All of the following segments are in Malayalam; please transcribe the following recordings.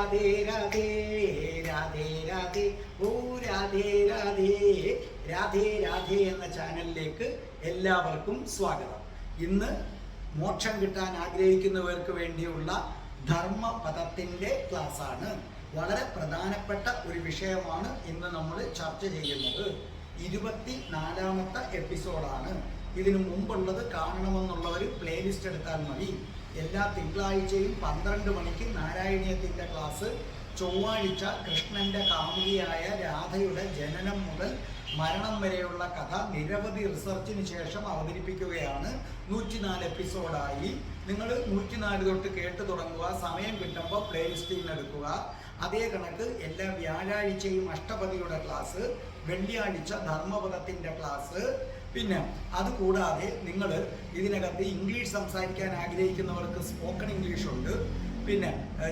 രാധേ രാധേ രാധേ രാധേ. ഓ രാധേ രാധേ. രാധേ രാധേ എന്ന ചാനലിലേക്ക് എല്ലാവർക്കും സ്വാഗതം. ഇന്ന് മോക്ഷം കിട്ടാൻ ആഗ്രഹിക്കുന്നവർക്ക് വേണ്ടിയുള്ള ധർമ്മപദത്തിന്റെ ക്ലാസ്സാണ്. വളരെ പ്രധാനപ്പെട്ട ഒരു വിഷയമാണ് ഇന്ന് നമ്മൾ ചർച്ച ചെയ്യുന്നത്. ഇരുപത്തി നാലാമത്തെ എപ്പിസോഡാണ്. ഇതിനു മുമ്പുള്ളത് കാണണമെന്നുള്ളവർ പ്ലേലിസ്റ്റ് എടുത്താൽ മതി. എല്ലാ തിങ്കളാഴ്ചയും പന്ത്രണ്ട് മണിക്ക് നാരായണീയത്തിന്റെ ക്ലാസ്. ചൊവ്വാഴ്ച കൃഷ്ണന്റെ കാമുകിയായ രാധയുടെ ജനനം മുതൽ മരണം വരെയുള്ള കഥ നിരവധി റിസർച്ചിന് ശേഷം അവതരിപ്പിക്കുകയാണ്. നൂറ്റിനാല് എപ്പിസോഡായി. നിങ്ങൾ നൂറ്റിനാല് തൊട്ട് കേട്ട് തുടങ്ങുക. സമയം കിട്ടുമ്പോൾ പ്ലേലിസ്റ്റിൽ എടുക്കുക. അതേ കണക്ക് എല്ലാ വ്യാഴാഴ്ചയും അഷ്ടപതിയുടെ ക്ലാസ് വെള്ളിയാഴ്ച ധർമ്മപദത്തിന്റെ ക്ലാസ് പിന്നെ അതുകൂടാതെ നിങ്ങൾ ഇതിനകത്ത് ഇംഗ്ലീഷ് സംസാരിക്കാൻ ആഗ്രഹിക്കുന്നവർക്ക് സ്പോക്കൺ ഇംഗ്ലീഷ് ഉണ്ട്. പിന്നെ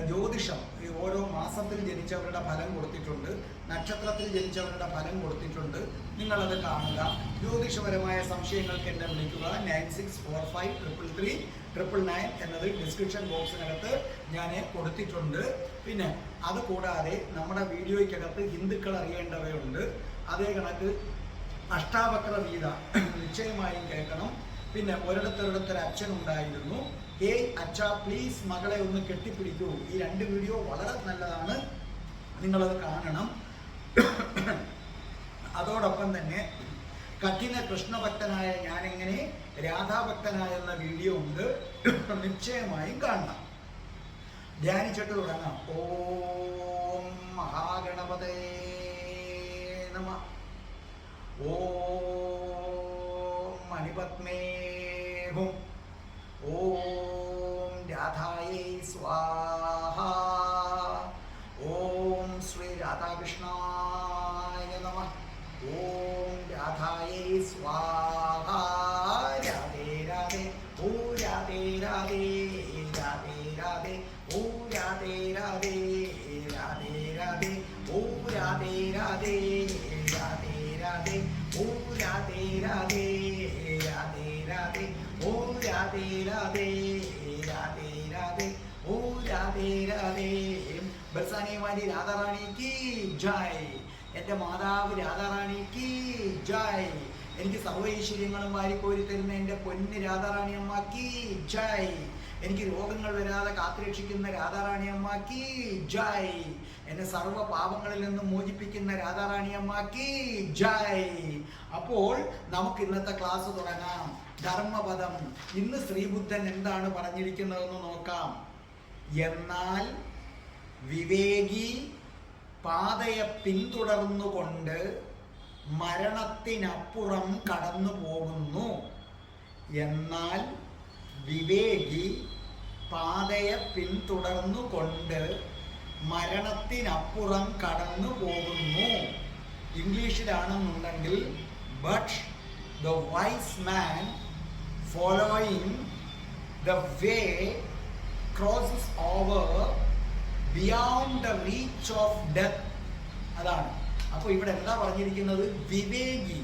ജ്യോതിഷം ഓരോ മാസത്തിൽ ജനിച്ചവരുടെ ഫലം കൊടുത്തിട്ടുണ്ട്. നക്ഷത്രത്തിൽ ജനിച്ചവരുടെ ഫലം കൊടുത്തിട്ടുണ്ട്. നിങ്ങളത് കാണുക. ജ്യോതിഷപരമായ സംശയങ്ങൾക്ക് എന്നെ വിളിക്കുക. Nine six four five triple three triple nine എന്നത് ഡിസ്ക്രിപ്ഷൻ ബോക്സിനകത്ത് ഞാൻ കൊടുത്തിട്ടുണ്ട്. പിന്നെ അത് കൂടാതെ നമ്മുടെ വീഡിയോയ്ക്കകത്ത് ഹിന്ദുക്കൾ അറിയേണ്ടവയുണ്ട്. അതേ കണക്ക് അഷ്ടാവക്ര വീത നിശ്ചയമായും കേൾക്കണം. പിന്നെ ഒരിടത്തൊരിടത്തൊരു അച്ഛൻ ഉണ്ടായിരുന്നു ഏയ് അച്ഛ പ്ലീസ് മകളെ ഒന്ന് കെട്ടിപ്പിടിക്കൂ. ഈ രണ്ട് വീഡിയോ വളരെ നല്ലതാണ്. നിങ്ങളത് കാണണം. അതോടൊപ്പം തന്നെ കഠിന കൃഷ്ണഭക്തനായ ഞാനെങ്ങനെ രാധാഭക്തനായ എന്ന വീഡിയോ ഉണ്ട്. നിശ്ചയമായും കാണണം. ധ്യാനിച്ചിട്ട് തുടങ്ങാം. ഓം മഹാഗണപതേ നമ. ഓം മണിപത്മേ ഹും ഓം വാലി രാധാറാണി കീ ജയ്. എന്റെ മാതാവ് രാധാറാണി കീ ജയ്. എനിക്ക് സർവ ഐശ്വര്യങ്ങളും വാരിക്കോരി തരുന്ന എന്റെ പൊന്ന് രാധാറാണി അമ്മാക്കി ജയ്. എനിക്ക് രോഗങ്ങൾ വരാതെ കാത്തുരക്ഷിക്കുന്ന രാധാറാണി അമ്മാക്കി ജയ്. എന്നെ സർവ പാപങ്ങളിൽ നിന്നും മോചിപ്പിക്കുന്ന രാധാറാണി അമ്മാക്കി ജയ്. അപ്പോൾ നമുക്ക് ഇന്നത്തെ ക്ലാസ് തുടങ്ങാം. ധർമ്മപദം. ഇന്ന് ശ്രീബുദ്ധൻ എന്താണ് പറഞ്ഞിരിക്കുന്നതെന്ന് നോക്കാം. എന്നാൽ വിവേകി പാതയെ പിന്തുടർന്നുകൊണ്ട് മരണത്തിനപ്പുറം കടന്നു പോകുന്നു. എന്നാൽ വിവേകി പാതയെ പിന്തുടർന്നുകൊണ്ട് മരണത്തിനപ്പുറം കടന്നു പോകുന്നു. ഇംഗ്ലീഷിലാണെന്നുണ്ടെങ്കിൽ but the wise man following the way crosses over beyond the reach of death അതാണ്. അപ്പോൾ ഇവിടെ എന്താ പറഞ്ഞിരിക്കുന്നത്? വിവേകി.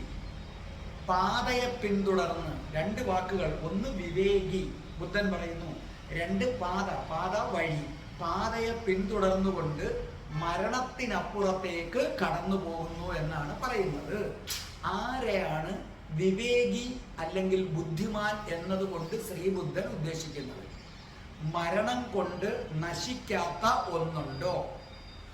പാതയെ പിന്തുടർന്ന് രണ്ട് വാക്കുകൾ. ഒന്ന് വിവേകി. ബുദ്ധൻ പറയുന്നു രണ്ട് പാത പാത വഴി. പാതയെ പിന്തുടർന്നുകൊണ്ട് മരണത്തിനപ്പുറത്തേക്ക് കടന്നു പോകുന്നു എന്നാണ് പറയുന്നത്. ആരെയാണ് വിവേകി അല്ലെങ്കിൽ ബുദ്ധിമാൻ എന്നതുകൊണ്ട് ശ്രീബുദ്ധൻ ഉദ്ദേശിക്കുന്നത്? മരണം കൊണ്ട് നശിക്കാത്ത ഒന്നുണ്ടോ?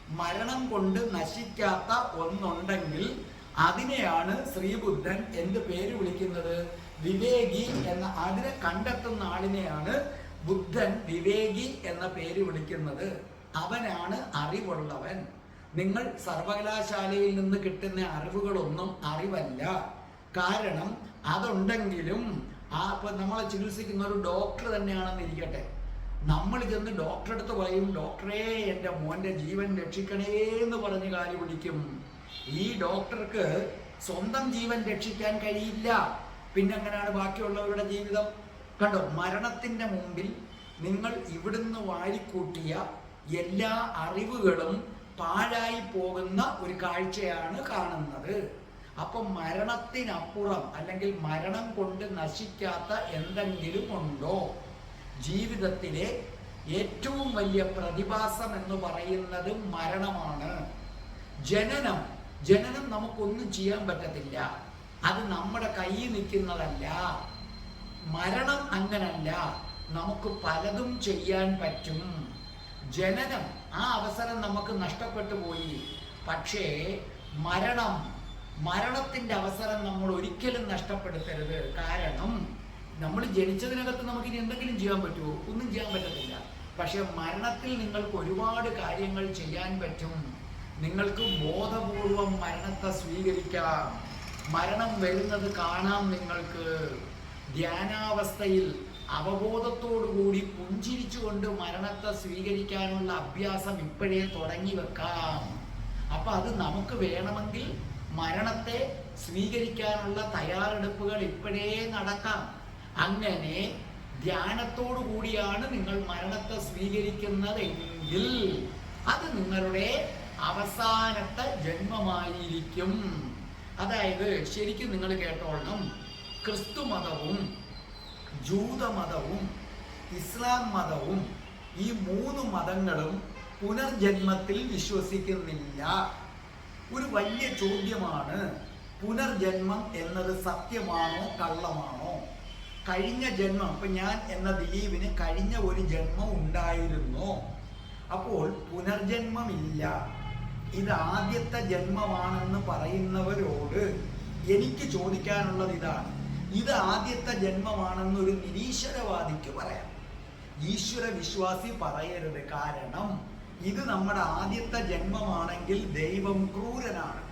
മരണം കൊണ്ട് നശിക്കാത്ത ഒന്നുണ്ടെങ്കിൽ അതിനെയാണ് ശ്രീബുദ്ധൻ എന്ത് പേര് വിളിക്കുന്നത്? വിവേകി എന്ന അതിനെ കണ്ടെത്തുന്ന ആളിനെയാണ് ബുദ്ധൻ വിവേകി എന്ന പേര് വിളിക്കുന്നത്. അവനാണ് അറിവുള്ളവൻ. നിങ്ങൾ സർവകലാശാലയിൽ നിന്ന് കിട്ടുന്ന അറിവുകളൊന്നും അറിവല്ല. കാരണം അതുണ്ടെങ്കിലും ആ ഇപ്പൊ നമ്മളെ ചികിത്സിക്കുന്ന ഒരു ഡോക്ടർ തന്നെയാണെന്ന് ഇരിക്കട്ടെ നമ്മൾ ചെന്ന് ഡോക്ടറെ അടുത്ത് പറയും ഡോക്ടറെ എന്റെ മോന്റെ ജീവൻ രക്ഷിക്കണേ എന്ന് പറഞ്ഞ് കാര്യം വിളിക്കും ഈ ഡോക്ടർക്ക് സ്വന്തം ജീവൻ രക്ഷിക്കാൻ കഴിയില്ല. പിന്നെ എങ്ങനെയാണ് ബാക്കിയുള്ളവരുടെ ജീവിതം? കണ്ടോ മരണത്തിന്റെ മുമ്പിൽ നിങ്ങൾ ഇവിടുന്ന് വാരിക്കൂട്ടിയ എല്ലാ അറിവുകളും പാഴായി പോകുന്ന ഒരു കാഴ്ചയാണ് കാണുന്നത്. അപ്പം മരണത്തിനപ്പുറം അല്ലെങ്കിൽ മരണം കൊണ്ട് നശിക്കാത്ത എന്തെങ്കിലും ഉണ്ടോ? ജീവിതത്തിലെ ഏറ്റവും വലിയ പ്രതിഭാസം എന്ന് പറയുന്നത് മരണമാണ്. ജനനം. ജനനം നമുക്കൊന്നും ചെയ്യാൻ പറ്റത്തില്ല. അത് നമ്മുടെ കയ്യിൽ നിൽക്കുന്നതല്ല. മരണം അങ്ങനല്ല. നമുക്ക് പലതും ചെയ്യാൻ പറ്റും. ജനനം. ആ അവസരം നമുക്ക് നഷ്ടപ്പെട്ടു പോയി. പക്ഷേ മരണം. മരണത്തിന്റെ അവസരം നമ്മൾ ഒരിക്കലും നഷ്ടപ്പെടുത്തരുത്. കാരണം നമ്മൾ ജനിച്ചതിനകത്ത് നമുക്ക് ഇനി എന്തെങ്കിലും ചെയ്യാൻ പറ്റുമോ? ഒന്നും ചെയ്യാൻ പറ്റത്തില്ല. പക്ഷെ മരണത്തിൽ നിങ്ങൾക്ക് ഒരുപാട് കാര്യങ്ങൾ ചെയ്യാൻ പറ്റും. നിങ്ങൾക്ക് ബോധപൂർവം മരണത്തെ സ്വീകരിക്കാം. മരണം വരുന്നത് കാണാം നിങ്ങൾക്ക്. ധ്യാനാവസ്ഥയിൽ അവബോധത്തോടുകൂടി പുഞ്ചിരിച്ചുകൊണ്ട് മരണത്തെ സ്വീകരിക്കാനുള്ള അഭ്യാസം ഇപ്പോഴേ തുടങ്ങി വെക്കാം. അപ്പൊ അത് നമുക്ക് വേണമെങ്കിൽ മരണത്തെ സ്വീകരിക്കാനുള്ള തയ്യാറെടുപ്പുകൾ ഇപ്പോഴേ നടക്കാം. അങ്ങനെ ധ്യാനത്തോടു കൂടിയാണ് നിങ്ങൾ മരണത്തെ സ്വീകരിക്കുന്നതെങ്കിൽ അത് നിങ്ങളുടെ അവസാനത്തെ ജന്മമായിരിക്കും. അതായത് ശരിക്കും നിങ്ങൾ കേട്ടോളണം. ക്രിസ്തു മതവും ജൂതമതവും ഇസ്ലാം മതവും ഈ മൂന്ന് മതങ്ങളും പുനർജന്മത്തിൽ വിശ്വസിക്കുന്നില്ല. ഒരു വലിയ ചോദ്യമാണ് പുനർജന്മം എന്നത് സത്യമാണോ കള്ളമാണോ? കഴിഞ്ഞ ജന്മം അപ്പൊ ഞാൻ എന്ന ദിലീപിന് കഴിഞ്ഞ ഒരു ജന്മം ഉണ്ടായിരുന്നു. അപ്പോൾ പുനർജന്മമില്ല. ഇത് ആദ്യത്തെ ജന്മമാണെന്ന് പറയുന്നവരോട് എനിക്ക് ചോദിക്കാനുള്ളത് ഇതാണ്. ഇത് ആദ്യത്തെ ജന്മമാണെന്ന് ഒരു നിരീശ്വരവാദിക്ക് പറയാം. ഈശ്വര വിശ്വാസി പറയരുത്. കാരണം ഇത് നമ്മുടെ ആദ്യത്തെ ജന്മമാണെങ്കിൽ ദൈവം ക്രൂരനാണ്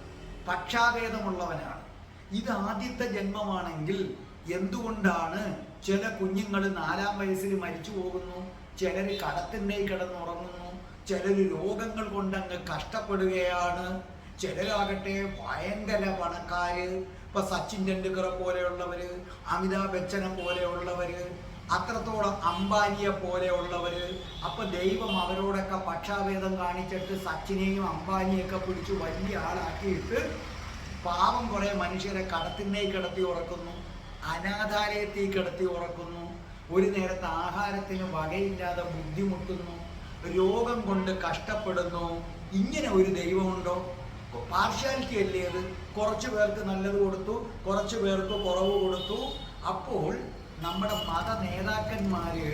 പക്ഷാഭേദമുള്ളവനാണ്. ഇത് ആദ്യത്തെ ജന്മമാണെങ്കിൽ എന്തുകൊണ്ടാണ് ചില കുഞ്ഞുങ്ങൾ നാലാം വയസ്സിൽ മരിച്ചു പോകുന്നു? ചിലർ കടത്തിന്റെ കിടന്നുറങ്ങുന്നു. ചിലർ രോഗങ്ങൾ കൊണ്ടങ്ങ് കഷ്ടപ്പെടുകയാണ്. ചിലരാകട്ടെ ഭയങ്കര പണക്കാര്. ഇപ്പൊ സച്ചിൻ ടെണ്ടുക്കറെ പോലെയുള്ളവര് അമിതാഭ് ബച്ചനെ പോലെയുള്ളവര് അത്രത്തോളം അംബാനിയെ പോലെയുള്ളവര്. അപ്പൊ ദൈവം അവരോടൊക്കെ പക്ഷാഭേദം കാണിച്ചിട്ട് സച്ചിനെയും അംബാനിയൊക്കെ പിടിച്ച് വലിയ ആളാക്കിയിട്ട് പാവം കുറെ മനുഷ്യരെ കടത്തിന്നേ കിടത്തി ഉറക്കുന്നു. അനാഥാലയത്തിൽ കിടത്തി ഉറക്കുന്നു. ഒരു നേരത്തെ ആഹാരത്തിന് വകയില്ലാതെ ബുദ്ധിമുട്ടുന്നു. രോഗം കൊണ്ട് കഷ്ടപ്പെടുന്നു. ഇങ്ങനെ ഒരു ദൈവമുണ്ടോ? പാർഷ്യാലിറ്റി അല്ലേ അത്? കുറച്ച് പേർക്ക് നല്ലത് കൊടുത്തു കുറച്ച് പേർക്ക് കുറവ് കൊടുത്തു. അപ്പോൾ നമ്മുടെ മത നേതാക്കന്മാര്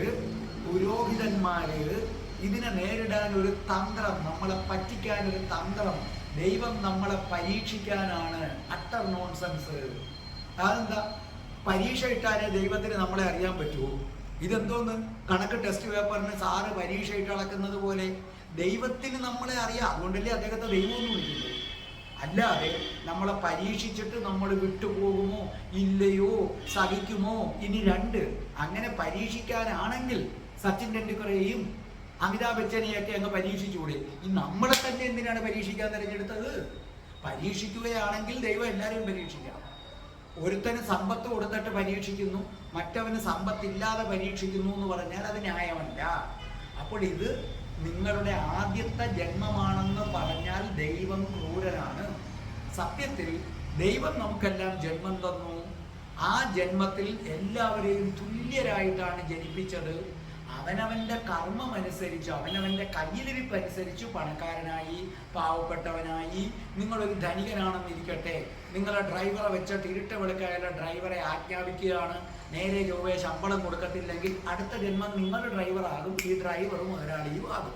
പുരോഹിതന്മാര് ഇതിനെ നേരിടാൻ ഒരു തന്ത്രം നമ്മളെ പറ്റിക്കാൻ ഒരു തന്ത്രം ദൈവം നമ്മളെ പരീക്ഷിക്കാനാണ് അട്ടർ നോൺസെൻസ്. അതെന്താ? പരീക്ഷ ഇട്ടാലേ ദൈവത്തിന് നമ്മളെ അറിയാൻ പറ്റുമോ ഇതെന്തോന്ന്? കണക്ക് ടെസ്റ്റ് പേപ്പറിന് സാറ് പരീക്ഷ ഇട്ട് അളക്കുന്നത് പോലെ ദൈവത്തിന് നമ്മളെ അറിയാം. അതുകൊണ്ടല്ലേ അദ്ദേഹത്തെ ദൈവം എന്ന് വിളിക്കുന്നത്. അല്ലാതെ നമ്മളെ പരീക്ഷിച്ചിട്ട് നമ്മൾ വിട്ടുപോകുമോ? ഇല്ലയോ? സഹിക്കുമോ? ഇനി രണ്ട്. അങ്ങനെ പരീക്ഷിക്കാനാണെങ്കിൽ സച്ചിൻ ടെണ്ടുൽക്കറേയും അമിതാഭ് ബച്ചനെയൊക്കെ അങ്ങ് പരീക്ഷിച്ചുകൂടെ? ഈ നമ്മളെ തന്നെ എന്തിനാണ് പരീക്ഷിക്കാൻ തിരഞ്ഞെടുത്തത്? പരീക്ഷിക്കുകയാണെങ്കിൽ ദൈവം എല്ലാവരെയും പരീക്ഷിക്കാം. ഒരുത്തന് സമ്പത്ത് കൊടുത്തിട്ട് പരീക്ഷിക്കുന്നു മറ്റവന് സമ്പത്തില്ലാതെ പരീക്ഷിക്കുന്നു എന്ന് പറഞ്ഞാൽ അത് ന്യായമല്ല. അപ്പോൾ ഇത് നിങ്ങളുടെ ആദ്യത്തെ ജന്മമാണെന്ന് പറഞ്ഞാൽ ദൈവം ക്രൂരനാണ്. സത്യത്തിൽ ദൈവം നമുക്കെല്ലാം ജന്മം തന്നു. ആ ജന്മത്തിൽ എല്ലാവരെയും തുല്യരായിട്ടാണ് ജനിപ്പിച്ചത്. അവനവന്റെ കർമ്മം അനുസരിച്ച് അവനവന്റെ കയ്യിലിരിപ്പ് അനുസരിച്ച് പണക്കാരനായി പാവപ്പെട്ടവനായി നിങ്ങളൊരു ധനികനാണെന്നിരിക്കട്ടെ. നിങ്ങളെ ഡ്രൈവറെ വെച്ചിട്ട് ഇരുട്ട വെളുക്കായാലും ഡ്രൈവറെ ആജ്ഞാപിക്കുകയാണ്. നേരെ ചൊവ്വേ ശമ്പളം കൊടുക്കത്തില്ലെങ്കിൽ അടുത്ത ജന്മം നിങ്ങളുടെ ഡ്രൈവറാകും ഈ ഡ്രൈവറും മുതലാളിയും ആകും.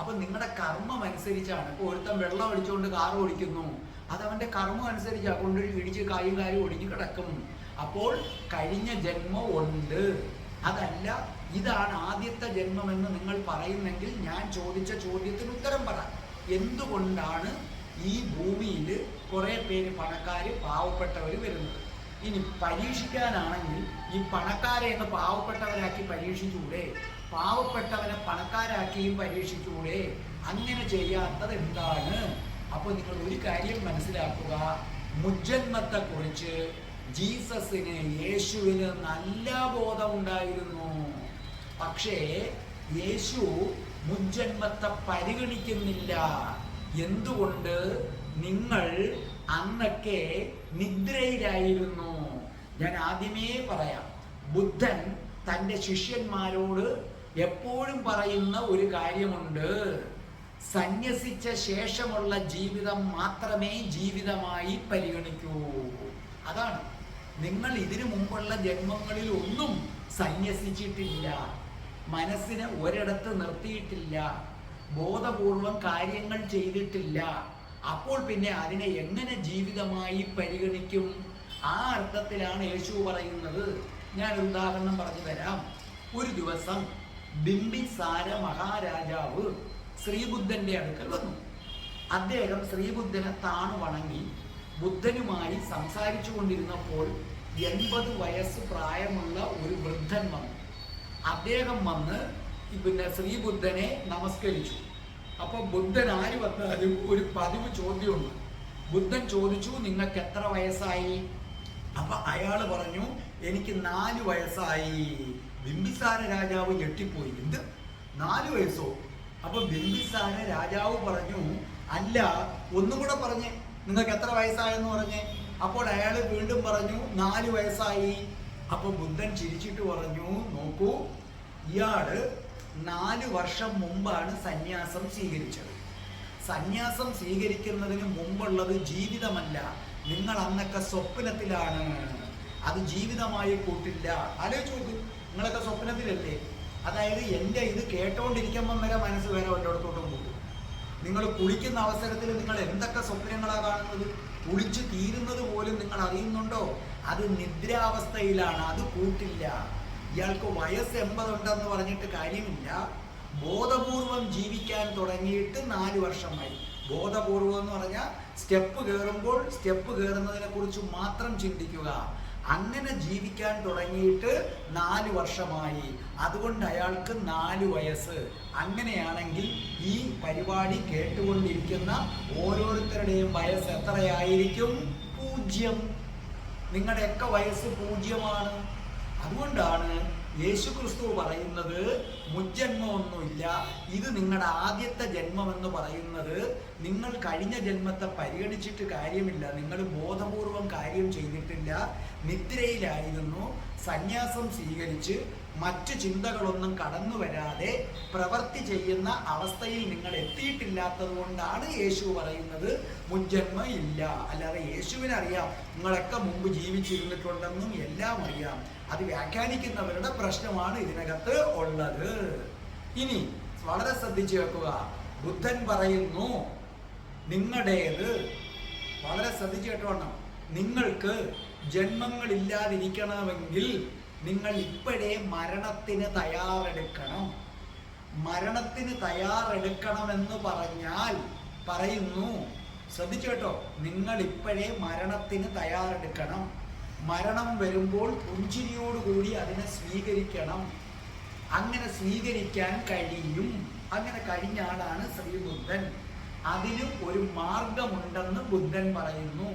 അപ്പൊ നിങ്ങളുടെ കർമ്മം അനുസരിച്ചാണ്. ഇപ്പോൾ ഒരുത്തൻ വെള്ളം അടിച്ചുകൊണ്ട് കാർ ഓടിക്കുന്നു. അത് അവന്റെ കർമ്മം അനുസരിച്ചാണ് കൊണ്ട് ഇടിച്ച് കായും കാര്യം ഒടിഞ്ഞു കിടക്കും. അപ്പോൾ കഴിഞ്ഞ ജന്മം ഉണ്ട്. അതല്ല ഇതാണ് ആദ്യത്തെ ജന്മമെന്ന് നിങ്ങൾ പറയുന്നെങ്കിൽ ഞാൻ ചോദിച്ച ചോദ്യത്തിന് ഉത്തരം പറ. എന്തുകൊണ്ടാണ് ഈ ഭൂമിയിൽ കുറെ പേര് പണക്കാര് പാവപ്പെട്ടവർ വരുന്നത്. ഇനി പരീക്ഷിക്കാനാണെങ്കിൽ ഈ പണക്കാരെ എന്ന് പാവപ്പെട്ടവരാക്കി പരീക്ഷിച്ചുകൂടെ പാവപ്പെട്ടവനെ പണക്കാരാക്കിയും പരീക്ഷിച്ചുകൂടെ അങ്ങനെ ചെയ്യാത്തത് എന്താണ്? അപ്പൊ നിങ്ങൾ ഒരു കാര്യം മനസ്സിലാക്കുക. മുജ്ജന്മത്തെ കുറിച്ച് ജീസസിന് യേശുവിന് നല്ല ബോധമുണ്ടായിരുന്നു. പക്ഷേ യേശു മുജ്ജന്മത്തെ പരിഗണിക്കുന്നില്ല. എന്തുകൊണ്ട്? നിങ്ങൾ അന്നൊക്കെ നിദ്രയിലായിരുന്നു. ഞാൻ ആദ്യമേ പറയാം ബുദ്ധൻ തന്റെ ശിഷ്യന്മാരോട് എപ്പോഴും പറയുന്ന ഒരു കാര്യമുണ്ട്. സന്യസിച്ച ശേഷമുള്ള ജീവിതം മാത്രമേ ജീവിതമായി പരിഗണിക്കൂ. അതാണ്. നിങ്ങൾ ഇതിനു മുമ്പുള്ള ജന്മങ്ങളിൽ ഒന്നും സന്യസിച്ചിട്ടില്ല. മനസ്സിനെ ഒരിടത്ത് നിർത്തിയിട്ടില്ല. ബോധപൂർവം കാര്യങ്ങൾ ചെയ്തിട്ടില്ല. അപ്പോൾ പിന്നെ അതിനെ എങ്ങനെ ജീവിതമായി പരിഗണിക്കും? ആ അർത്ഥത്തിലാണ് യേശു പറയുന്നത്. ഞാൻ ഉദാഹരണം പറഞ്ഞു തരാം. ഒരു ദിവസം ബിംബിസാര മഹാരാജാവ് ശ്രീബുദ്ധന്റെ അടുക്കൽ വന്നു. അദ്ദേഹം ശ്രീബുദ്ധനെ താണു വണങ്ങി ബുദ്ധനുമായി സംസാരിച്ചു കൊണ്ടിരുന്നപ്പോൾ എൺപത് വയസ്സ് പ്രായമുള്ള ഒരു വൃദ്ധൻ വന്നു. അദ്ദേഹം വന്ന് പിന്നെ ശ്രീബുദ്ധനെ നമസ്കരിച്ചു. അപ്പൊ ബുദ്ധൻ ആര് വന്നാലും ഒരു പതിവ് ചോദ്യമുണ്ട്. ബുദ്ധൻ ചോദിച്ചു നിങ്ങൾക്ക് എത്ര വയസ്സായി? അപ്പൊ അയാൾ പറഞ്ഞു എനിക്ക് നാല് വയസ്സായി. ബിംബിസാര രാജാവ് ഞെട്ടിപ്പോയി. എന്ത്? നാല് വയസ്സോ? അപ്പൊ ബിംബിസാര രാജാവ് പറഞ്ഞു അല്ല ഒന്നും കൂടെ പറഞ്ഞേ. നിങ്ങൾക്ക് എത്ര വയസ്സായെന്ന് പറഞ്ഞേ. അപ്പോൾ അയാൾ വീണ്ടും പറഞ്ഞു നാല് വയസ്സായി. അപ്പൊ ബുദ്ധൻ ചിരിച്ചിട്ട് പറഞ്ഞു നോക്കൂ ഇയാൾ നാല് വർഷം മുമ്പാണ് സന്യാസം സ്വീകരിച്ചത്. സന്യാസം സ്വീകരിക്കുന്നതിന് മുമ്പുള്ളത് ജീവിതമല്ല. നിങ്ങൾ അന്നൊക്കെ സ്വപ്നത്തിലാണ്. അത് ജീവിതമായി കൂട്ടില്ല. ആലോചിച്ച് നോക്ക്. നിങ്ങളൊക്കെ സ്വപ്നത്തിലല്ലേ? അതായത് എന്റെ ഇത് കേട്ടോണ്ടിരിക്കുമ്പം വരെ മനസ്സ് വേറെ വല്ലയിടത്തോട്ടും പോകും. നിങ്ങൾ കുളിക്കുന്ന അവസരത്തിൽ നിങ്ങൾ എന്തൊക്കെ സ്വപ്നങ്ങളാണ് കാണുന്നത്? കുളിച്ച് തീരുന്നത് പോലും നിങ്ങൾ അറിയുന്നുണ്ടോ? അത് നിദ്രാവസ്ഥയിലാണ്. അത് കൂട്ടില്ല. ഇയാൾക്ക് വയസ്സ് എൺപതുണ്ടെന്ന് പറഞ്ഞിട്ട് കാര്യമില്ല. ബോധപൂർവം ജീവിക്കാൻ തുടങ്ങിയിട്ട് നാല് വർഷമായി. ബോധപൂർവം എന്ന് പറഞ്ഞാൽ സ്റ്റെപ്പ് കയറുമ്പോൾ സ്റ്റെപ്പ് കയറുന്നതിനെ കുറിച്ച് മാത്രം ചിന്തിക്കുക. അങ്ങനെ ജീവിക്കാൻ തുടങ്ങിയിട്ട് നാല് വർഷമായി. അതുകൊണ്ട് അയാൾക്ക് നാല് വയസ്സ്. അങ്ങനെയാണെങ്കിൽ ഈ പരിപാടി കേട്ടുകൊണ്ടിരിക്കുന്ന ഓരോരുത്തരുടെയും വയസ്സ് എത്രയായിരിക്കും? പൂജ്യം. നിങ്ങളുടെയൊക്കെ വയസ്സ് പൂജ്യമാണ്. അതുകൊണ്ടാണ് യേശു ക്രിസ്തു പറയുന്നത് മുജ്ജന്മമൊന്നുമില്ല. ഇത് നിങ്ങളുടെ ആദ്യത്തെ ജന്മമെന്ന് പറയുന്നത് നിങ്ങൾ കഴിഞ്ഞ ജന്മത്തെ പരിഗണിച്ചിട്ട് കാര്യമില്ല. നിങ്ങൾ ബോധപൂർവം കാര്യം ചെയ്തിട്ടില്ല. നിദ്രയിലായിരുന്നു. സന്യാസം സ്വീകരിച്ച് മറ്റു ചിന്തകളൊന്നും കടന്നു വരാതെ പ്രവർത്തി ചെയ്യുന്ന അവസ്ഥയിൽ നിങ്ങൾ എത്തിയിട്ടില്ലാത്തത് കൊണ്ടാണ് യേശു പറയുന്നത് മുൻജന്മ ഇല്ല. അല്ലാതെ യേശുവിനറിയാം നിങ്ങളൊക്കെ മുമ്പ് ജീവിച്ചിരുന്നിട്ടുണ്ടെന്നും എല്ലാം അറിയാം. അത് വ്യാഖ്യാനിക്കുന്നവരുടെ പ്രശ്നമാണ് ഇതിനകത്ത് ഉള്ളത്. ഇനി വളരെ ശ്രദ്ധിച്ചു വെക്കുക ബുദ്ധൻ പറയുന്നു നിങ്ങളുടേത്. വളരെ ശ്രദ്ധിച്ചു കേട്ടോണം നിങ്ങൾക്ക് ജന്മങ്ങളില്ലാതിരിക്കണമെങ്കിൽ നിങ്ങൾ ഇപ്പോഴേ മരണത്തിന് തയ്യാറെടുക്കണം. മരണത്തിന് തയ്യാറെടുക്കണമെന്ന് പറഞ്ഞാൽ പറയുന്നു. ശ്രദ്ധിച്ചു കേട്ടോ നിങ്ങൾ ഇപ്പോഴേ മരണത്തിന് തയ്യാറെടുക്കണം. മരണം വരുമ്പോൾ പുഞ്ചിരിയോടുകൂടി അതിനെ സ്വീകരിക്കണം. അങ്ങനെ സ്വീകരിക്കാൻ കഴിയും. അങ്ങനെ കഴിഞ്ഞ ആളാണ് ശ്രീബുദ്ധൻ. അതിന് ഒരു മാർഗമുണ്ടെന്ന് ബുദ്ധൻ പറയുന്നു.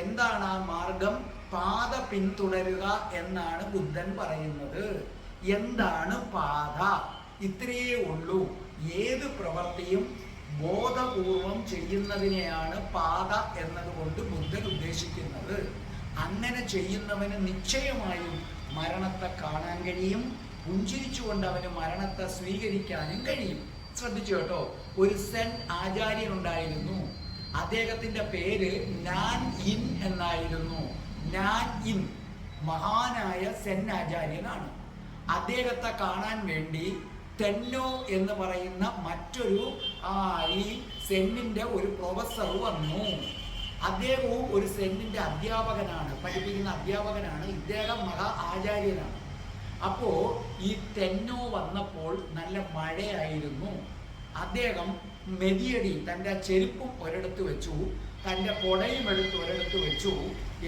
എന്താണ് ആ മാർഗം? പാത പിന്തുടരുക എന്നാണ് ബുദ്ധൻ പറയുന്നത്. എന്താണ് പാത? ഇത്രയേ ഉള്ളൂ. ഏത് പ്രവൃത്തിയും ബോധപൂർവം ചെയ്യുന്നതിനെയാണ് പാത എന്നതുകൊണ്ട് ബുദ്ധൻ ഉദ്ദേശിക്കുന്നത്. അങ്ങനെ ചെയ്യുന്നവന് നിശ്ചയമായും മരണത്തെ കാണാൻ കഴിയും. പുഞ്ചിരിച്ചുകൊണ്ട് അവന് മരണത്തെ സ്വീകരിക്കാനും കഴിയും. ശ്രദ്ധിച്ചു കേട്ടോ. ഒരു സെൻ ആചാര്യനുണ്ടായിരുന്നു. അദ്ദേഹത്തിന്റെ പേര് നാൻ ഇൻ എന്നായിരുന്നു. നാൻ മഹാനായ സെൻ ആചാര്യനാണ്. അദ്ദേഹത്തെ കാണാൻ വേണ്ടി തെന്നോ എന്ന് പറയുന്ന മറ്റൊരു ഈ സെന്നിന്റെ ഒരു പ്രൊഫസർ വന്നു. അദ്ദേഹവും ഒരു സെന്നിന്റെ അധ്യാപകനാണ് പഠിപ്പിക്കുന്ന അധ്യാപകനാണ്. ഇദ്ദേഹം മഹാ ആചാര്യനാണ്. അപ്പോൾ ഈ തെന്നോ വന്നപ്പോൾ നല്ല മഴയായിരുന്നു. അദ്ദേഹം മെതിയടി തന്റെ ചെരുപ്പും ഒരിടത്ത് വെച്ചു തന്റെ കൊടയും എടുത്ത് ഒരിടത്ത് വെച്ചു.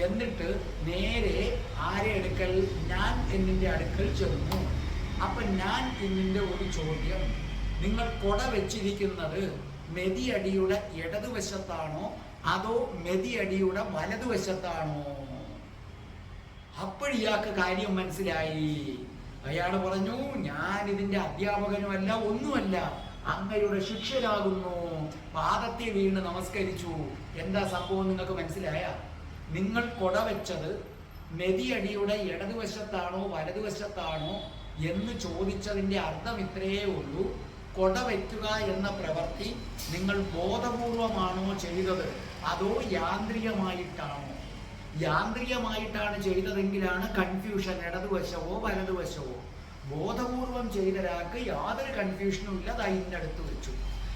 എന്നിട്ട് നേരെ ആരെ അടുക്കൽ? ഞാൻ എന്നിന്റെ അടുക്കൽ ചെന്നു. അപ്പൊ ഞാൻ എന്നിന്റെ ഒരു ചോദ്യം. നിങ്ങൾ കൊട വെച്ചിരിക്കുന്നത് മെതിയടിയുടെ ഇടതുവശത്താണോ? അതോ മെതിയടിയുടെ വലതുവശത്താണോ? അപ്പോഴിയാൾക്ക് കാര്യം മനസ്സിലായി. അയാൾ പറഞ്ഞു ഞാൻ ഇതിന്റെ അധ്യാപകനുമല്ല ഒന്നുമല്ല. അങ്ങയുടെ ശിക്ഷരാകുന്നു പാദത്തെ വീണ് നമസ്കരിച്ചു. എന്താ സംഭവം നിങ്ങൾക്ക് മനസ്സിലായ? നിങ്ങൾ കൊട വെച്ചത് മെതിയടിയുടെ ഇടതുവശത്താണോ വലതുവശത്താണോ എന്ന് ചോദിച്ചതിന്റെ അർത്ഥം ഇത്രയേ ഉള്ളൂ. കൊട വയ്ക്കുക എന്ന പ്രവൃത്തി നിങ്ങൾ ബോധപൂർവമാണോ ചെയ്തത്? അതോ യാന്ത്രികമായിട്ടാണോ? യാന്ത്രികമായിട്ടാണ് ചെയ്തതെങ്കിലാണ് കൺഫ്യൂഷൻ ഇടതുവശവോ വലതുവശവോ. ബോധപൂർവം ചെയ്ത ഒരാൾക്ക് യാതൊരു കൺഫ്യൂഷനും ഇല്ല. അത് അതിന്റെ അടുത്ത് വെച്ചു.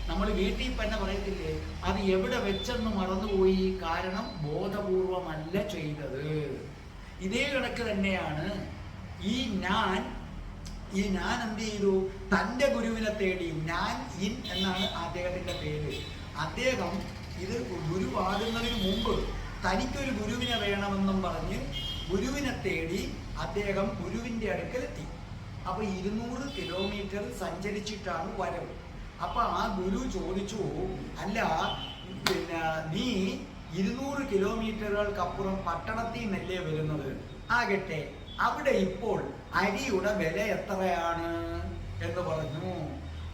നമ്മൾ വീട്ടിൽ തന്നെ പറയത്തില്ലേ അത് എവിടെ വെച്ചെന്ന് മറന്നുപോയി കാരണം ബോധപൂർവമല്ല ചെയ്തത്. ഇതേ കണക്ക് തന്നെയാണ് ഈ ഞാൻ ഈ ഞാൻ എന്ത് ചെയ്തു? തന്റെ ഗുരുവിനെ തേടി ഞാൻ ഇൻ എന്നാണ് അദ്ദേഹത്തിന്റെ പേര്. അദ്ദേഹം ഇത് ഗുരുവാകുന്നതിന് മുമ്പ് തനിക്കൊരു ഗുരുവിനെ വേണമെന്നും പറഞ്ഞ് ഗുരുവിനെ തേടി അദ്ദേഹം ഗുരുവിന്റെ അടുക്കലെത്തി. അപ്പോൾ ഇരുന്നൂറ് കിലോമീറ്റർ സഞ്ചരിച്ചിട്ടാണ് വരവ്. അപ്പൊ ആ ഗുരു ചോദിച്ചു അല്ല പിന്നെ നീ ഇരുന്നൂറ് കിലോമീറ്ററുകൾക്കപ്പുറം പട്ടണത്തിൽ നിന്നല്ലേ വരുന്നത്? ആകട്ടെ അവിടെ ഇപ്പോൾ അരിയുടെ വില എത്രയാണ്? എന്ന് പറഞ്ഞു.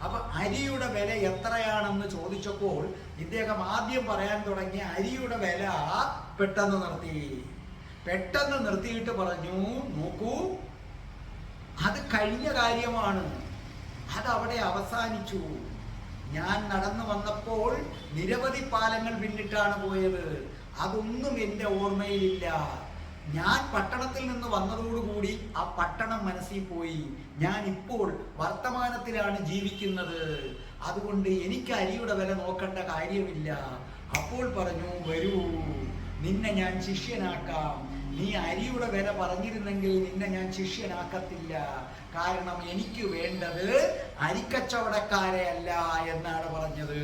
അപ്പൊ അരിയുടെ വില എത്രയാണെന്ന് ചോദിച്ചപ്പോൾ ഇദ്ദേഹം ആദ്യം പറയാൻ തുടങ്ങിയ അരിയുടെ വില പെട്ടെന്ന് നിർത്തി. പെട്ടെന്ന് നിർത്തിയിട്ട് പറഞ്ഞു നോക്കൂ അത് കഴിഞ്ഞ കാര്യമാണ്. അതവിടെ അവസാനിച്ചു. ഞാൻ നടന്നു വന്നപ്പോൾ നിരവധി പാലങ്ങൾ പിന്നിട്ടാണ് പോയത്. അതൊന്നും എന്റെ ഓർമ്മയിലില്ല. ഞാൻ പട്ടണത്തിൽ നിന്ന് വന്നതോടുകൂടി ആ പട്ടണം മനസ്സിൽ പോയി. ഞാൻ ഇപ്പോൾ വർത്തമാനത്തിലാണ് ജീവിക്കുന്നത്. അതുകൊണ്ട് എനിക്ക് അരിയുടെ വില നോക്കേണ്ട കാര്യമില്ല. അപ്പോൾ പറഞ്ഞു വരൂ നിന്നെ ഞാൻ ശിഷ്യനാക്കാം. നീ അരിയുടെ വില പറഞ്ഞിരുന്നെങ്കിൽ നിന്നെ ഞാൻ ശിഷ്യനാക്കത്തില്ല. കാരണം എനിക്ക് വേണ്ടത് അരിക്കച്ചവടക്കാരെ അല്ല എന്നാണ് പറഞ്ഞത്.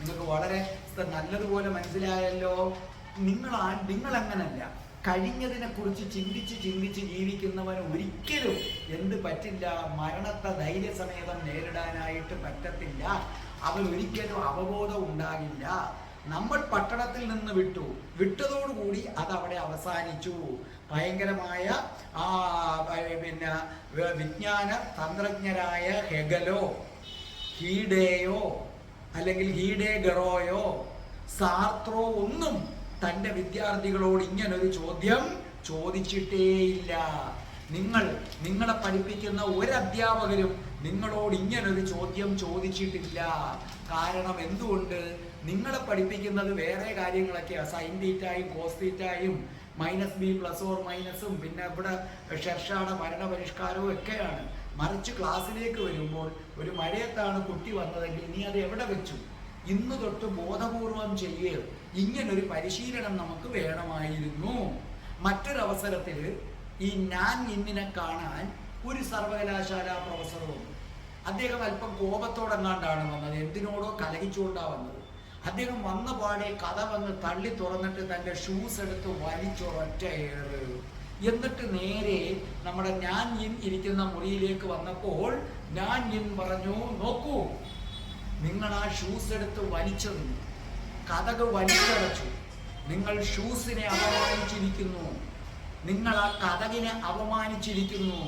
നിങ്ങൾക്ക് വളരെ നല്ലതുപോലെ മനസ്സിലായല്ലോ. നിങ്ങൾ അങ്ങനല്ല. കഴിഞ്ഞതിനെ കുറിച്ച് ചിന്തിച്ച് ചിന്തിച്ച് ജീവിക്കുന്നവന് ഒരിക്കലും എന്ത് പറ്റില്ല. മരണത്തെ ധൈര്യസമേതം നേരിടാനായിട്ട് പറ്റത്തില്ല. അവൻ ഒരിക്കലും അവബോധം ഉണ്ടാകില്ല. നമ്മൾ പട്ടണത്തിൽ നിന്ന് വിട്ടു. വിട്ടതോടുകൂടി അത് അവിടെ അവസാനിച്ചു. ഭയങ്കരമായ ആ പിന്നെ വിജ്ഞാന തന്ത്രജ്ഞരായ ഹെഗലോ ഹീഡേയോ അല്ലെങ്കിൽ ഹീഡേ ഗറോയോ സാർത്രോ ഒന്നും തന്റെ വിദ്യാർത്ഥികളോട് ഇങ്ങനൊരു ചോദ്യം ചോദിച്ചിട്ടേയില്ല. നിങ്ങൾ നിങ്ങളെ പഠിപ്പിക്കുന്ന ഒരു അധ്യാപകരും നിങ്ങളോട് ഇങ്ങനൊരു ചോദ്യം ചോദിച്ചിട്ടില്ല. കാരണം എന്തുകൊണ്ട്? നിങ്ങളെ പഠിപ്പിക്കുന്നത് വേറെ കാര്യങ്ങളൊക്കെയാണ് സൈൻ തീറ്റായും കോസ് തീറ്റായും മൈനസ് ബി പ്ലസ് ഓർ മൈനസും പിന്നെ ഇവിടെ ഷെർഷാണ് ഭരണപരിഷ്കാരവും ഒക്കെയാണ്. മറിച്ച് ക്ലാസ്സിലേക്ക് വരുമ്പോൾ ഒരു മഴയത്താണ് കുട്ടി വന്നതെങ്കിൽ നീ അത് എവിടെ വെച്ചു? ഇന്ന് തൊട്ട് ബോധപൂർവം ചെയ്യുക ഇങ്ങനൊരു പരിശീലനം നമുക്ക് വേണമായിരുന്നു. മറ്റൊരവസരത്തിൽ ഈ ഞാൻ ഇന്നിനെ കാണാൻ ഒരു സർവകലാശാല പ്രൊഫസർ വന്നു അദ്ദേഹം അല്പം കോപത്തോടെങ്ങാണ്ടാണ് വന്നത്. എന്തിനോടോ കലഹിച്ചുകൊണ്ടാണ് വന്നത്. അദ്ദേഹം വന്ന പാടെ കഥ വന്ന് തള്ളി തുറന്നിട്ട് തന്റെ ഷൂസ് എടുത്ത് വലിച്ചൊരൊറ്റ ഏറ് എന്നിട്ട് നേരെ നമ്മുടെ ഞാൻ ഇൻ ഇരിക്കുന്ന മുറിയിലേക്ക് വന്നപ്പോൾ ഞാൻ ഇൻ പറഞ്ഞു നോക്കൂ നിങ്ങൾ ആ ഷൂസ് എടുത്ത് വലിച്ചെറിഞ്ഞു കഥക് വലിച്ചടച്ചു. നിങ്ങൾ ഷൂസിനെ അപമാനിച്ചിരിക്കുന്നു. നിങ്ങൾ ആ കഥകിനെ അപമാനിച്ചിരിക്കുന്നു.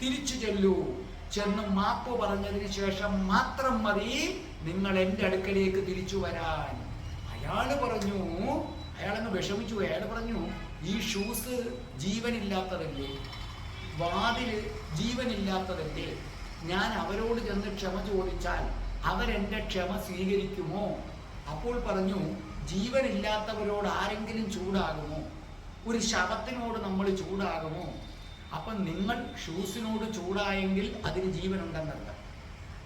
തിരിച്ചു ചെല്ലൂ. ചെന്ന് മാപ്പ് പറഞ്ഞതിന് ശേഷം മാത്രം മതി. നിങ്ങൾ എന്റെ അടുക്കലേക്ക് തിരിച്ചു വരാൻ. അയാൾ പറഞ്ഞു അയാളങ്ങ് വിഷമിച്ചു. അയാൾ പറഞ്ഞു ഈ ഷൂസ് ജീവനില്ലാത്തതല്ലേ? വാതിൽ ജീവനില്ലാത്തതല്ലേ? ഞാൻ അവരോട് ചെന്ന് ക്ഷമ ചോദിച്ചാൽ അവരെന്റെ ക്ഷമ സ്വീകരിക്കുമോ? അപ്പോൾ പറഞ്ഞു ജീവനില്ലാത്തവരോട് ആരെങ്കിലും ചൂടാകുമോ? ഒരു ശവത്തിനോട് നമ്മൾ ചൂടാകുമോ? അപ്പം നിങ്ങൾ ഷൂസിനോട് ചൂടായെങ്കിൽ അതിന് ജീവനുണ്ടെന്നർത്ഥം.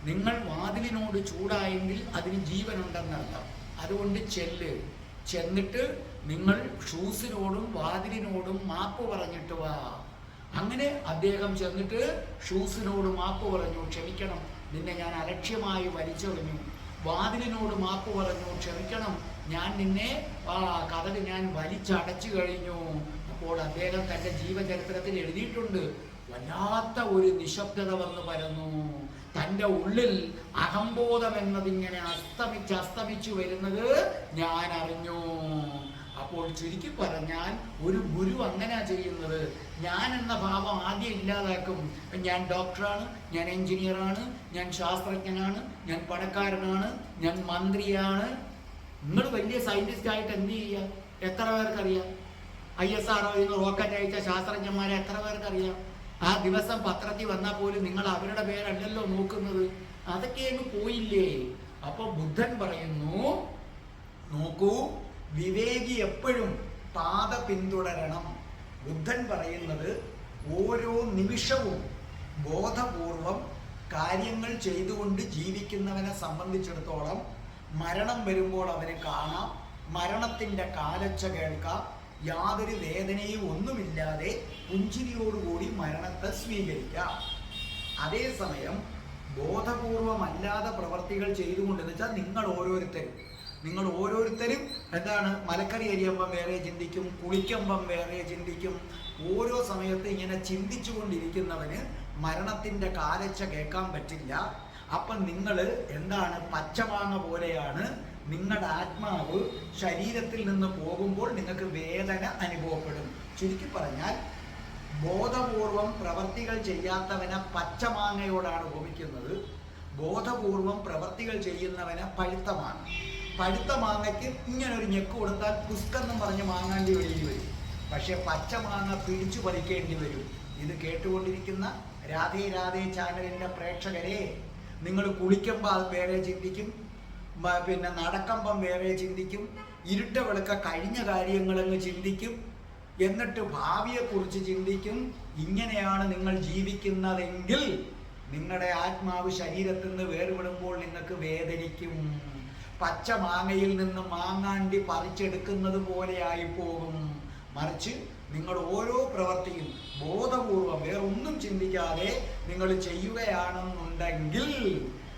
നിങ്ങൾ വാതിലിനോട് ചൂടായെങ്കിൽ അതിന് ജീവനുണ്ടെന്നർത്ഥം. അതുകൊണ്ട് ചെല്ല്. ചെന്നിട്ട് നിങ്ങൾ ഷൂസിനോടും വാതിലിനോടും മാപ്പ് പറഞ്ഞിട്ട് വാ. അങ്ങനെ അദ്ദേഹം ചെന്നിട്ട് ഷൂസിനോട് മാപ്പ് പറഞ്ഞു ക്ഷമിക്കണം. നിന്നെ ഞാൻ അലക്ഷ്യമായി വലിച്ചെറിഞ്ഞു. വാതിലിനോട് മാപ്പ് പറഞ്ഞു ക്ഷമിക്കണം. ഞാൻ നിന്നെ ആ കഥക് ഞാൻ വലിച്ചടച്ചു കഴിഞ്ഞു. അപ്പോൾ അദ്ദേഹം തന്റെ ജീവചരിത്രത്തിൽ എഴുതിയിട്ടുണ്ട്. വല്ലാത്ത ഒരു നിശബ്ദത വന്ന് പരന്നു. തന്റെ ഉള്ളിൽ അഹംബോധം എന്നതിങ്ങനെ അസ്തമിച്ച് അസ്തമിച്ചു വരുന്നത് ഞാൻ അറിഞ്ഞു അപ്പോൾ ചുരുക്കി പറഞ്ഞാൽ ഒരു ഗുരു അങ്ങനെയാ ചെയ്യുന്നത്. ഞാൻ എന്ന ഭാവം ആദ്യം ഇല്ലാതാക്കും. ഞാൻ ഡോക്ടറാണ് ഞാൻ എഞ്ചിനീയറാണ് ഞാൻ ശാസ്ത്രജ്ഞനാണ് ഞാൻ പണക്കാരനാണ് ഞാൻ മന്ത്രിയാണ്. നിങ്ങൾ വലിയ സയന്റിസ്റ്റ് ആയിട്ട് എന്ത് ചെയ്യുക? എത്ര പേർക്കറിയാം? ഐ എസ് ആർ റോക്കറ്റ് അയച്ച ശാസ്ത്രജ്ഞന്മാരെ എത്ര പേർക്കറിയാം? ആ ദിവസം പത്രത്തിൽ വന്നാൽ പോലും നിങ്ങൾ അവരുടെ പേരല്ലല്ലോ നോക്കുന്നത്. അതൊക്കെ അങ്ങ് പോയില്ലേ? അപ്പൊ ബുദ്ധൻ പറയുന്നു നോക്കൂ വിവേകി എപ്പോഴും പാത പിന്തുടരണം. ബുദ്ധൻ പറയുന്നത് ഓരോ നിമിഷവും ബോധപൂർവം കാര്യങ്ങൾ ചെയ്തുകൊണ്ട് ജീവിക്കുന്നവനെ സംബന്ധിച്ചിടത്തോളം മരണം വരുമ്പോൾ അവന് കാണാം മരണത്തിന്റെ കാലച്ച കേൾക്കാം യാതൊരു വേദനയും ഒന്നുമില്ലാതെ പുഞ്ചിരിയോടുകൂടി മരണത്തെ സ്വീകരിക്കാം അതേസമയം ബോധപൂർവമല്ലാതെ പ്രവർത്തികൾ ചെയ്തുകൊണ്ടെന്ന് വെച്ചാൽ നിങ്ങൾ ഓരോരുത്തരും. നിങ്ങൾ ഓരോരുത്തരും എന്താണ്? മലക്കറി അരിയുമ്പം വേറെ ചിന്തിക്കും കുളിക്കമ്പം വേറെ ചിന്തിക്കും. ഓരോ സമയത്ത് ഇങ്ങനെ ചിന്തിച്ചു കൊണ്ടിരിക്കുന്നവന് മരണത്തിന്റെ കാലച്ച കേൾക്കാൻ പറ്റില്ല. അപ്പം നിങ്ങൾ എന്താണ്? പച്ചമാങ്ങ പോലെയാണ് നിങ്ങളുടെ ആത്മാവ് ശരീരത്തിൽ നിന്ന് പോകുമ്പോൾ നിങ്ങൾക്ക് വേദന അനുഭവപ്പെടും. ചുരുക്കി പറഞ്ഞാൽ ബോധപൂർവം പ്രവർത്തികൾ ചെയ്യാത്തവനെ പച്ചമാങ്ങയോടാണ് ഉപമിക്കുന്നത്. ബോധപൂർവം പ്രവർത്തികൾ ചെയ്യുന്നവനെ പഴുത്ത മാങ്ങ പഴുത്ത മാങ്ങയ്ക്ക് ഇങ്ങനെ ഒരു ഞെക്ക് കൊടുത്താൽ പുസ്കെന്നും പറഞ്ഞ് മാങ്ങാണ്ടി വെളിയിൽ വരും. പക്ഷെ പച്ചമാങ്ങ പിടിച്ചു പറിക്കേണ്ടി വരും. ഇത് കേട്ടുകൊണ്ടിരിക്കുന്ന രാധേ രാധേ ചാനലിന്റെ പ്രേക്ഷകരെ നിങ്ങൾ കുളിക്കുമ്പോൾ അത് പേരെ ചിന്തിക്കും. പിന്നെ നടക്കമ്പം വേറെ ചിന്തിക്കും ഇരുട്ട വെളുക്ക കഴിഞ്ഞ കാര്യങ്ങളെന്ന് ചിന്തിക്കും എന്നിട്ട് ഭാവിയെക്കുറിച്ച് ചിന്തിക്കും ഇങ്ങനെയാണ് നിങ്ങൾ ജീവിക്കുന്നതെങ്കിൽ നിങ്ങളുടെ ആത്മാവ് ശരീരത്തിൽ നിന്ന് വേർപെടുമ്പോൾ നിങ്ങൾക്ക് വേദനിക്കും. പച്ച മാങ്ങയിൽ നിന്ന് മാങ്ങാണ്ടി പറിച്ചെടുക്കുന്നത് പോലെയായി പോകും. മറിച്ച് നിങ്ങൾ ഓരോ പ്രവർത്തിയും ബോധപൂർവം വേറൊന്നും ചിന്തിക്കാതെ നിങ്ങൾ ചെയ്യുകയാണെന്നുണ്ടെങ്കിൽ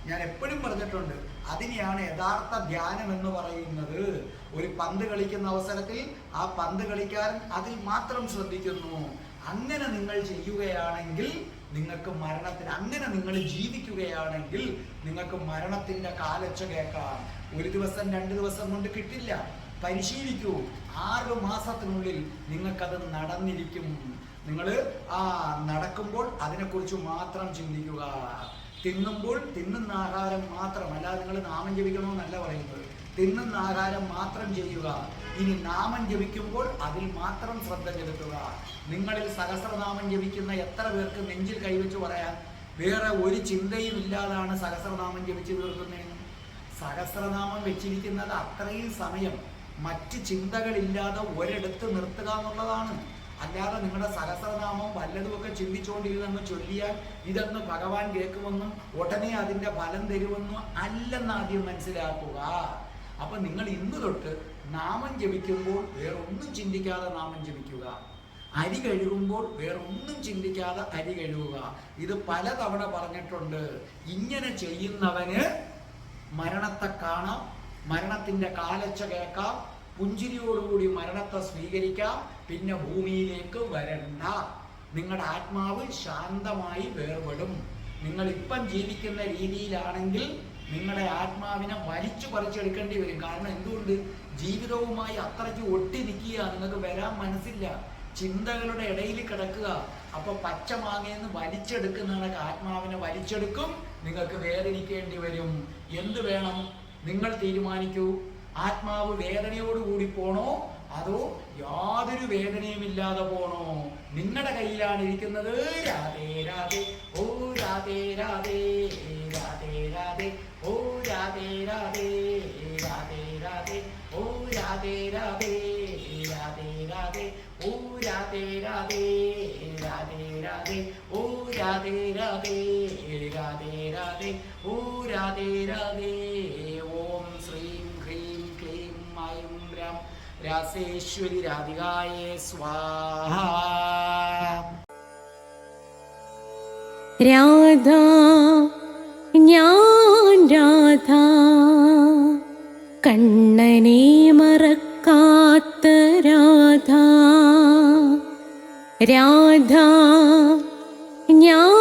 ഞാൻ എപ്പോഴും പറഞ്ഞിട്ടുണ്ട് അതിനെയാണ് യഥാർത്ഥ ധ്യാനം എന്ന് പറയുന്നത്. ഒരു പന്ത് കളിക്കുന്ന അവസരത്തിൽ ആ പന്ത് കളിക്കാരൻ അതിൽ മാത്രം ശ്രദ്ധിക്കുന്നു. അങ്ങനെ നിങ്ങൾ ചെയ്യുകയാണെങ്കിൽ നിങ്ങൾക്ക് മരണത്തിന് അങ്ങനെ നിങ്ങൾ ജീവിക്കുകയാണെങ്കിൽ നിങ്ങൾക്ക് മരണത്തിന്റെ കാലച്ച കേൾക്കാം. ഒരു ദിവസം രണ്ട് ദിവസം കൊണ്ട് കിട്ടില്ല. പരിശീലിക്കൂ. ആറ് മാസത്തിനുള്ളിൽ നിങ്ങൾക്കത് നടന്നിരിക്കും. നിങ്ങൾ ആ നടക്കുമ്പോൾ അതിനെക്കുറിച്ച് മാത്രം ചിന്തിക്കുക. തിന്നുമ്പോൾ തിന്നുന്ന ആഹാരം മാത്രം അല്ലാതെ നിങ്ങൾ നാമം ജപിക്കണമെന്നല്ല പറയുന്നത്. തിന്നുന്ന ആഹാരം മാത്രം ചെയ്യുക. ഇനി നാമം ജപിക്കുമ്പോൾ അതിൽ മാത്രം ശ്രദ്ധ ചെലുത്തുക. നിങ്ങളിൽ സഹസ്രനാമം ജപിക്കുന്ന എത്ര പേർക്ക് നെഞ്ചിൽ കൈവച്ച് പറയാൻ വേറെ ഒരു ചിന്തയും ഇല്ലാതാണ് സഹസ്രനാമം ജപിച്ചു തീർക്കുന്നതെന്ന് സഹസ്രനാമം വെച്ചിരിക്കുന്നത് അത്രയും സമയം മറ്റ് ചിന്തകളില്ലാതെ ഒരിടത്ത് നിർത്തുക എന്നുള്ളതാണ്. അല്ലാതെ നിങ്ങളുടെ സഹസ്രനാമം വല്ലതുമൊക്കെ ചിന്തിച്ചുകൊണ്ടിരുന്നെന്ന് ചൊല്ലിയാൽ ഇതെന്ന് ഭഗവാൻ കേൾക്കുമെന്നും ഉടനെ അതിന്റെ ഫലം തരുമെന്നും അല്ലെന്ന് ആദ്യം മനസ്സിലാക്കുക. അപ്പൊ നിങ്ങൾ ഇന്ന് തൊട്ട് നാമം ജപിക്കുമ്പോൾ വേറൊന്നും ചിന്തിക്കാതെ നാമം ജപിക്കുക. അരി കഴുകുമ്പോൾ വേറൊന്നും ചിന്തിക്കാതെ അരി കഴുകുക. ഇത് പലതവണ പറഞ്ഞിട്ടുണ്ട്. ഇങ്ങനെ ചെയ്യുന്നവന് മരണത്തെ കാണാം മരണത്തിന്റെ കാലച്ച കേൾക്കാം പുഞ്ചിരിയോടുകൂടി മരണത്തെ സ്വീകരിക്കാം പിന്നെ ഭൂമിയിലേക്ക് വരണ്ട. നിങ്ങളുടെ ആത്മാവ് ശാന്തമായി വേർപെടും. നിങ്ങൾ ഇപ്പം ജീവിക്കുന്ന രീതിയിലാണെങ്കിൽ നിങ്ങളുടെ ആത്മാവിനെ വലിച്ചു പറിച്ചെടുക്കേണ്ടി വരും. കാരണം എന്തുകൊണ്ട്? ജീവിതവുമായി അത്രയ്ക്ക് ഒട്ടി നിൽക്കുക നിങ്ങൾക്ക് വരാൻ മനസ്സില്ല. ചിന്തകളുടെ ഇടയിൽ കിടക്കുക. അപ്പൊ പച്ച മാങ്ങയെന്ന് വലിച്ചെടുക്കുന്നതൊക്കെ ആത്മാവിനെ വലിച്ചെടുക്കും. നിങ്ങൾക്ക് വേദനിക്കേണ്ടി വരും. എന്ത് വേണം? നിങ്ങൾ തീരുമാനിക്കൂ. ആത്മാവ് വേദനയോടുകൂടി പോണോ അതോ യാതൊരു വേദനയും ഇല്ലാതെ പോണോ നിങ്ങളുടെ കയ്യിലാണ് ഇരിക്കുന്നത് രാധേ രാധേ ഓ രാധേ രാധേ രാധേ രാധേ ഓ രാധേ രാധേ രാധേ രാധേ ഓ രാധേ രാധേ രാധേ രാധേ ഓ രാധേ രാധേ രാധേ രാധേ ഓ രാധേ രാധേ രാധേ രാധേ ഓ രാധേ രാധേ രാസേശ്വരി രാധികായേ സ്വാഹ. രാധ ഞാൻ രാധ. കണ്ണനെ മറക്കാത്ത രാധ. രാധ ഞാൻ